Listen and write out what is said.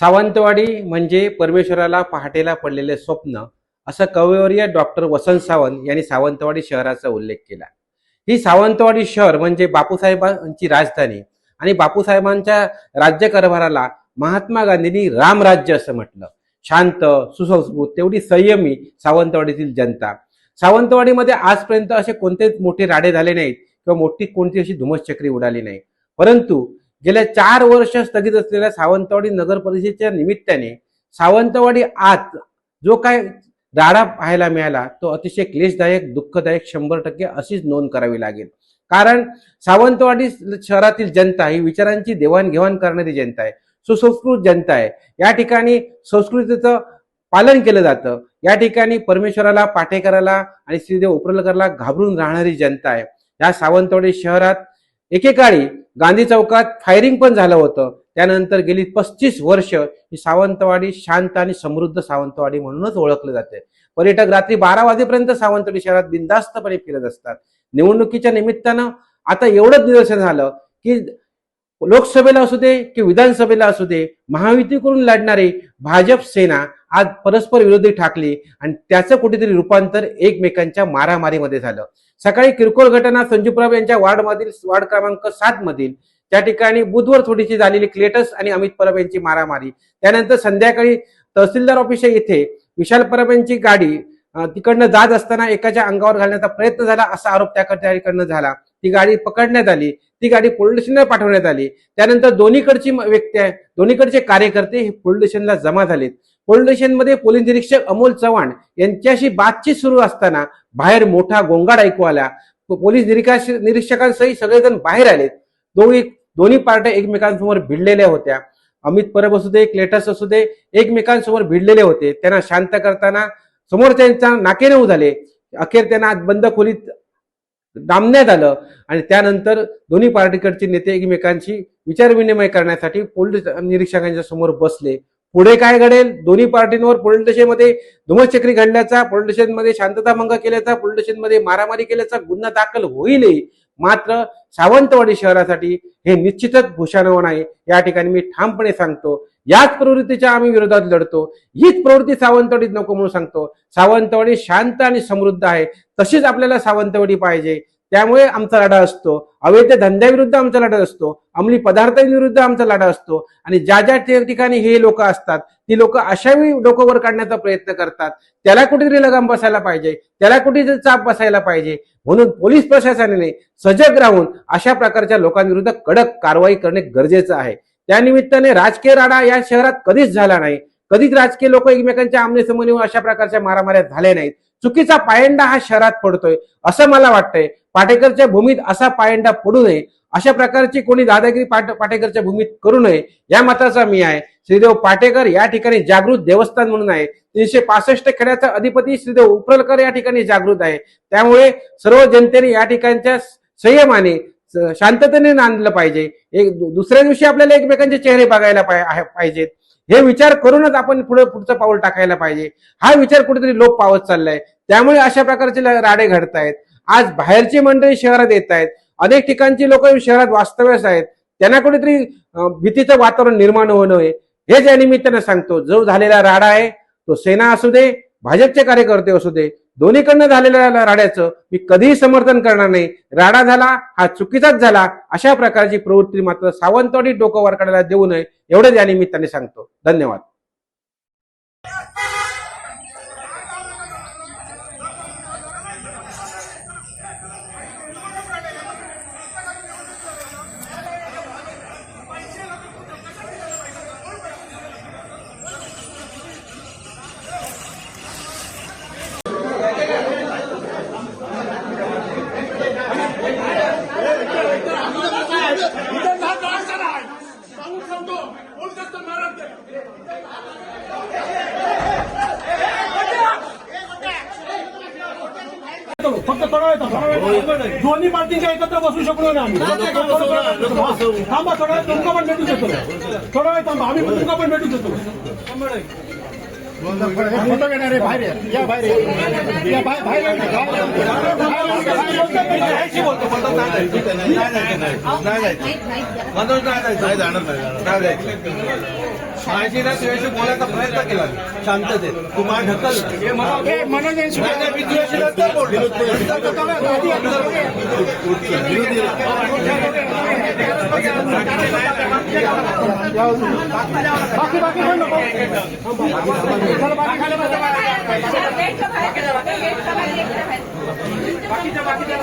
सावंतवाडी म्हणजे परमेश्वराला पहाटेला पडलेले स्वप्न असं कवयवर्य डॉक्टर वसंत सावंत यांनी सावंतवाडी शहराचा उल्लेख केला. ही सावंतवाडी शहर म्हणजे बापूसाहेबांची राजधानी आणि बापूसाहेबांच्या राज्यकारभाराला महात्मा गांधींनी रामराज्य असं म्हटलं. शांत सुसंस्कृत तेवढी संयमी सावंतवाडीतील जनता. सावंतवाडीमध्ये आजपर्यंत असे कोणतेच मोठे राडे झाले नाहीत किंवा मोठी कोणती अशी धुमसचक्री उडाली नाही परंतु गेल्या चार वर्ष स्थगित असलेल्या सावंतवाडी नगर परिषदेच्या निमित्ताने सावंतवाडी आत जो काय राडा पाहायला मिळाला तो अतिशय क्लेशदायक दुःखदायक शंभर टक्के अशीच नोंद करावी लागेल. कारण सावंतवाडी शहरातील जनता ही विचारांची देवाणघेवाण करणारी जनता आहे सुसंस्कृत जनता आहे. या ठिकाणी संस्कृतीचं पालन केलं जातं. या ठिकाणी परमेश्वराला पाटेकराला आणि श्रीदेव उपरलकरला घाबरून राहणारी जनता आहे. या सावंतवाडी शहरात एकेकाळी गांधी चौकात फायरिंग पण झालं होतं. त्यानंतर गेली पस्तीस वर्ष ही सावंतवाडी शांत आणि समृद्ध सावंतवाडी म्हणूनच ओळखले जाते. पर्यटक रात्री बारा वाजेपर्यंत सावंतवाडी शहरात बिनधास्तपणे फिरत असतात. निवडणुकीच्या निमित्तानं आता एवढंच निदर्शन झालं की लोकसभेला असू दे की विधानसभेला असू दे महायुती करून लढणारी भाजप सेना आज परस्पर विरोधी ठाकली आणि त्याचं कुठेतरी रूपांतर एकमेकांच्या मारामारीमध्ये झालं. सकाळी किरकोळ घटना संजू परब यांच्या वार्डमधील वार्ड क्रमांक सात मधील. त्या ठिकाणी बुधवार थोडीशी झालेली क्लेटस आणि अमित परब यांची मारामारी. त्यानंतर संध्याकाळी तहसीलदार ऑफिस येथे विशाल परब यांची गाडी तिकडनं जात असताना एकाच्या अंगावर घालण्याचा प्रयत्न झाला असा आरोप त्या ठिकाणं झाला. ती गाडी पकडण्यात आली ती गाडी पोलीस स्टेशनला पाठवण्यात आली. त्यानंतर दोन्हीकडची व्यक्ती आहे दोन्हीकडचे कार्यकर्ते हे पोलीस स्टेशनला जमा झालेत. पोलीस स्टेशनमध्ये पोलीस निरीक्षक अमोल चव्हाण यांच्याशी बातचीत सुरू असताना बाहेर मोठा गोंगाट ऐकू आला. पोलीस निरीक्षक निरीक्षकांसहित सगळेजण बाहेर आलेत. दोन्ही दोन्ही पार्ट्या एकमेकांसमोर भिडलेल्या होत्या. अमित परब असू दे क्लेटस असू दे एकमेकांसमोर भिडलेले होते. त्यांना शांत करताना समोर नाके नऊ झाले. अखेर त्यांना बंद खोलीत डांबण्यात आलं आणि त्यानंतर दोन्ही पार्टीकडचे नेते एकमेकांशी विचारविनिमय करण्यासाठी पोलीस निरीक्षकांच्या समोर बसले. पुढे काय घडेल? दोन्ही पार्टींवर पोलीस स्टेशनमध्ये धुमचक्री घडल्याचा पोलीस स्टेशनमध्ये शांतता भंग केल्याचा पोलीस स्टेशनमध्ये मारामारी केल्याचा गुन्हा दाखल होईल मात्र सावंतवाडी शहरासाठी हे निश्चितच भूषणावण आहे. या ठिकाणी मी ठामपणे सांगतो याच प्रवृत्तीच्या आम्ही विरोधात लढतो हीच प्रवृत्ती सावंतवाडीत नको म्हणून सांगतो. सावंतवाडी शांत आणि समृद्ध आहे तशीच आपल्याला सावंतवाडी पाहिजे. त्यामुळे आमचा लढा असतो. अवैध धंद्याविरुद्ध आमचा लढा असतो. अंमली पदार्थांविरुद्ध आमचा लढा असतो. आणि ज्या ज्या ठिकाणी हे लोक असतात ती लोक अशावेळी डोकं वर काढण्याचा प्रयत्न करतात. त्याला कुठेतरी लगाम बसायला पाहिजे. त्याला कुठेतरी चाप बसायला पाहिजे. म्हणून पोलीस प्रशासनाने सजग राहून अशा प्रकारच्या लोकांविरुद्ध कडक कारवाई करणे गरजेचं आहे. त्यानिमित्ताने राजकीय राडा या शहरात कधीच झाला नाही. कधीच राजकीय लोक एकमेकांच्या आमनेसमोर येऊन अशा प्रकारच्या मारामाऱ्या झाल्या नाहीत. चुकीचा पायंडा हा शहरात पडतोय असं मला वाटतंय. पाटेकरच्या भूमीत असा पायंडा पडू नये अशा प्रकारची कोणी दादागिरी पाट पाटेकरच्या भूमीत करू नये या मताचा मी आहे. श्रीदेव पाटेकर या ठिकाणी जागृत देवस्थान म्हणून आहे. तीनशे पासष्ट खेड्याचा अधिपती श्रीदेव उपरलकर या ठिकाणी जागृत आहे. त्यामुळे सर्व जनतेने या ठिकाणच्या संयमाने शांततेने नांदलं पाहिजे. एक दुसऱ्या दिवशी आपल्याला एकमेकांचे चेहरे बघायला पाहिजेत. हे विचार करूनच आपण पुढे पुढचं पाऊल टाकायला पाहिजे. हा विचार कुठेतरी लोप पावत चाललाय. त्यामुळे अशा प्रकारचे राडे घडतायत. आज बाहेरची मंडळी शहरात येत आहेत अनेक ठिकाणची लोक शहरात वास्तव्यास आहेत. त्यांना कुठेतरी भीतीचं वातावरण निर्माण होऊ नये हेच या निमित्तानं सांगतो. जो झालेला राडा आहे तो सेना असू दे भाजपचे कार्यकर्ते असू दे दोन्हीकडनं झालेल्या राड्याचं मी कधीही समर्थन करणार नाही. राडा झाला हा चुकीचाच झाला अशा प्रकारची प्रवृत्ती मात्र सावंतवाडी डोकं वर काढायला देऊ नये एवढंच या निमित्ताने सांगतो. धन्यवाद इथं नाक अडचण आहे. सांगून सांगतो. पोलीस असतं महाराज ते. फक्त. दोन्ही पार्टीच्या एकत्र बसू शकलो ना आम्ही थांबा थोडा वेळ तुमका पण भेटू शकतो थोडा वेळ थांबा आम्ही तुमका पण भेटू शकतो फोटो घेणारे बाहेर या. या बाहेर या. बाहेर बाहेर या. बाहेर बोलतो, बोलतो. नाही जाणार नाही माझीला तुझ्याशी बोलायचा प्रयत्न केला मी, शांततेत तू मला ढकल मनोज यांची नाही, नाही, मी तुझ्याशी नंतर बोललो. नंतर बाकी बाकी कोण नको चला बाकी खाली बसा. गेटच्या बाहेर गेटच्या बाहेर गेटच्या बाहेर बाकीच्या बाकीच्या